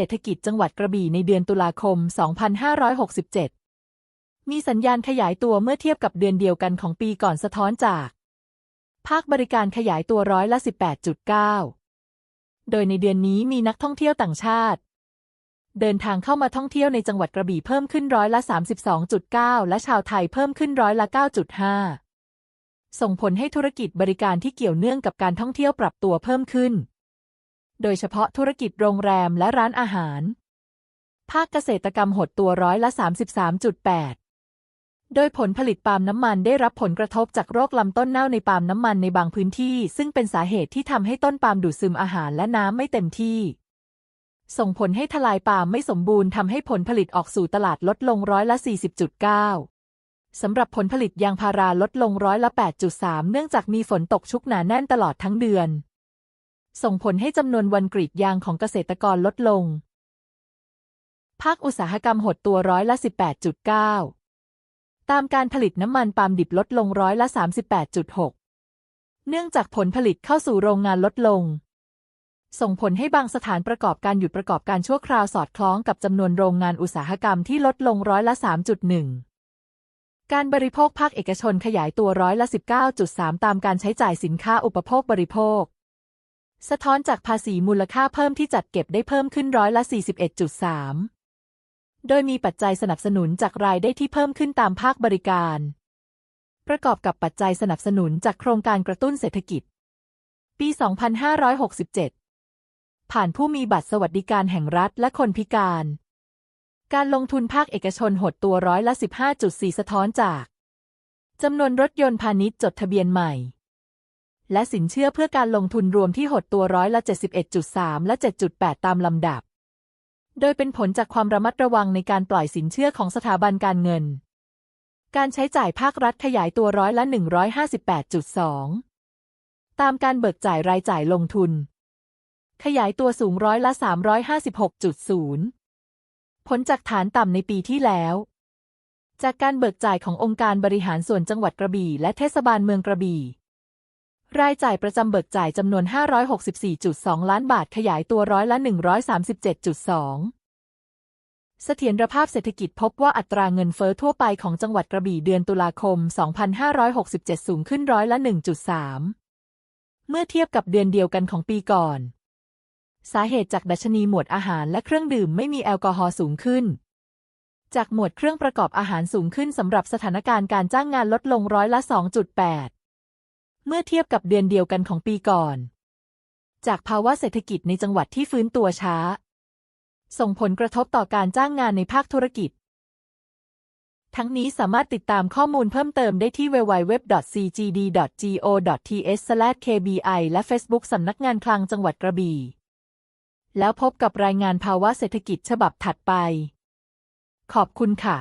เศรษฐกิจจังหวัดกระบี่ในเดือนตุลาคม 2567 มีสัญญาณขยายตัวเมื่อเทียบกับเดือนเดียวกันของปีก่อนสะท้อนจาก ภาคบริการขยายตัวร้อยละ 18.9 โดยในเดือนนี้มีนักท่องเที่ยวต่างชาติ เดินทางเข้ามาท่องเที่ยวในจังหวัดกระบี่เพิ่มขึ้นร้อยละ 32.9 และชาวไทยเพิ่มขึ้นร้อยละ 9.5 ส่งผลให้ธุรกิจบริการที่เกี่ยวเนื่องกับการท่องเที่ยวปรับตัวเพิ่มขึ้น โดยเฉพาะธุรกิจโรงแรมและร้านอาหาร ภาคเกษตรกรรมหดตัวร้อยละ 33.8 โดยผลผลิตปาล์มน้ำมันได้รับผลกระทบจากโรคลำต้นเน่าในปาล์มน้ำมันในบางพื้นที่ ซึ่งเป็นสาเหตุที่ทำให้ต้นปาล์มดูดซึมอาหารและน้ำไม่เต็มที่ ส่งผลให้ทลายปาล์มไม่สมบูรณ์ทำให้ผลผลิตออกสู่ตลาดลดลงร้อยละ 40.9สำหรับผลผลิตยางพาราลดลงร้อยละ 8.3 เนื่องจากมีฝนตกชุกหนาแน่นตลอดทั้งเดือน ส่งผลให้จำนวนวันกรีดยางของเกษตรกรลดลง ภาคอุตสาหกรรมหดตัวร้อยละ 18.9 ตามการผลิตน้ำมันปาล์มดิบลดลงร้อยละ 38.6 เนื่องจากผลผลิตเข้าสู่โรงงานลดลง ส่งผลให้บางสถานประกอบการหยุดประกอบการชั่วคราวสอดคล้องกับจำนวนโรงงานอุตสาหกรรมที่ลดลงร้อยละ 3.1การบริโภคภาคเอกชนขยายตัวร้อยละ 19.3 ตามการใช้จ่ายสินค้าอุปโภคบริโภค สะท้อนจากภาษีมูลค่าเพิ่มที่จัดเก็บได้เพิ่มขึ้นร้อยละ 41.3 โดยมีปัจจัยสนับสนุนจากรายได้ที่เพิ่มขึ้นตามภาคบริการ ประกอบกับปัจจัยสนับสนุนจากโครงการกระตุ้นเศรษฐกิจ ปี 2567 ผ่านผู้มีบัตรสวัสดิการแห่งรัฐและคนพิการ การลงทุนภาคเอกชนหดตัวร้อยละ 15.4 สะท้อนจากจำนวนรถยนต์พาณิชย์จดทะเบียนใหม่ และสินเชื่อเพื่อการลงทุนรวมที่หดตัวร้อยละ 71.3 และ 7.8 ตามลำดับ โดยเป็นผลจากความระมัดระวังในการปล่อยสินเชื่อของสถาบันการเงิน การใช้จ่ายภาครัฐขยายตัวร้อยละ 158.2 ตามการเบิกจ่ายรายจ่ายลงทุน ขยายตัวสูงร้อยละ 356.0 ผลจากฐานต่ำในปีที่แล้ว จากการเบิกจ่ายขององค์การบริหารส่วนจังหวัดกระบี่และเทศบาลเมืองกระบี่ รายจ่ายประจำเบิกจ่ายจำนวน 564.2 ล้านบาทขยายตัวร้อยละ 137.2เสถียรภาพเศรษฐกิจพบว่าอัตราเงินเฟ้อทั่วไปของจังหวัดกระบี่เดือนตุลาคม 2567 สูงขึ้นร้อยละ 1.3 เมื่อเทียบกับเดือนเดียวกันของปีก่อน สาเหตุจากดัชนีหมวดอาหารและเครื่องดื่มไม่มีแอลกอฮอล์สูงขึ้น จากหมวดเครื่องประกอบอาหารสูงขึ้นสำหรับสถานการณ์การจ้างงานลดลงร้อยละ 2.8 เมื่อเทียบกับเดือนเดียวกันของปีก่อน จากภาวะเศรษฐกิจในจังหวัดที่ฟื้นตัวช้า ส่งผลกระทบต่อการจ้างงานในภาคธุรกิจ ทั้งนี้สามารถติดตามข้อมูลเพิ่มเติมได้ที่ www.cgd.go.th/kbi และ Facebook สำนักงานคลังจังหวัดกระบี่ แล้วพบกับรายงานภาวะเศรษฐกิจฉบับถัดไป ขอบคุณค่ะ